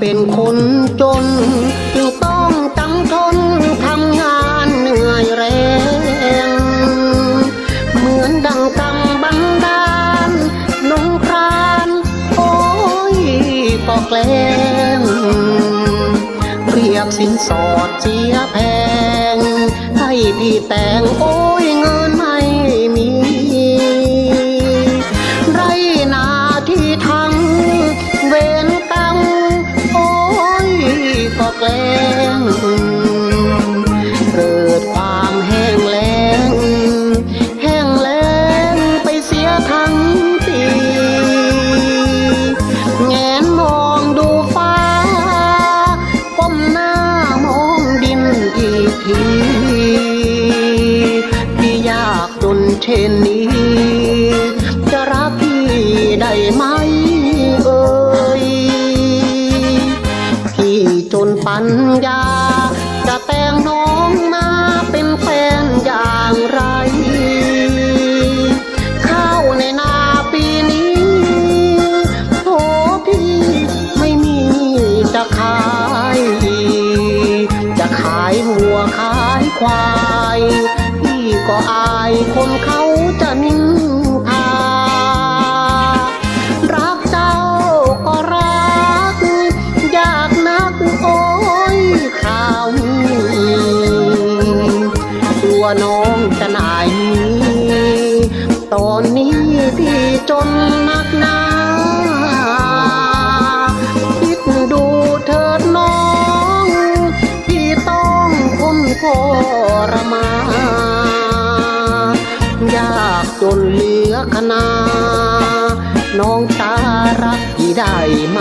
เป็นคนจน จึงต้องจำทนทำงานเหนื่อยแรง เหมือนดังกำบันดาลนงครานโอ้ยก็แกล้งเรียกสินสอดเสียแพง ให้พี่แต่งโอ้ แกล้งเกิดความแห้งแล้ง แห้งแล้งไปเสียทั้งปีแงนมองดูฟ้าก้มหน้ามองดินอีกทีพี่ยากจนเช่นนี้ จะรักพี่ได้ไหม ปัญญา จะแต่งน้องมาเป็นแฟนอย่างไรเข้าในนาปีนี้โถพี่ไม่มีจะขายจะขายวัวขายควาย พี่ก็อายคนเขาจะนิน น้องจะหนายหนี้ตอนนี้พี่จนนักหนาคิดดูเถิดน้อง พี่ต้องทนทรมายากจนเหลือขนา น้องตารักพี่ได้ไหม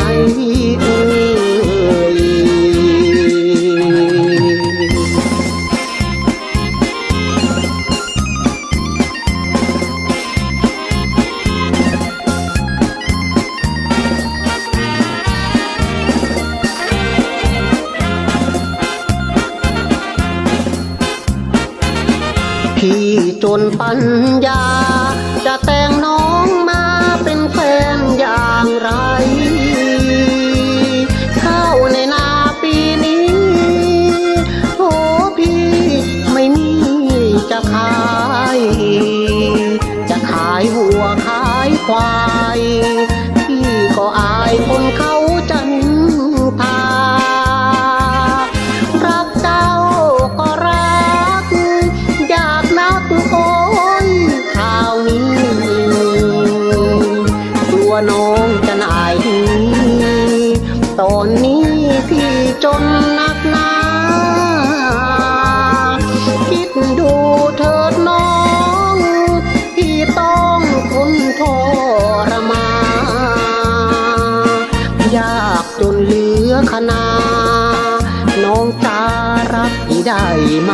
จนปัญญา จะแต่งน้องมาเป็นแฟนอย่างไรข้าวในนาปีนี้โอ้พี่ไม่มีจะขาย จะขายวัวขายควาย พี่ก็อายคนเขา น้องจะนายหนตอนนี้พี่จนนักหนาคิดดูเถิดน้อง พี่ต้องทนทรมายากจนเหลือขนา น้องตารักพี่ได้ไหม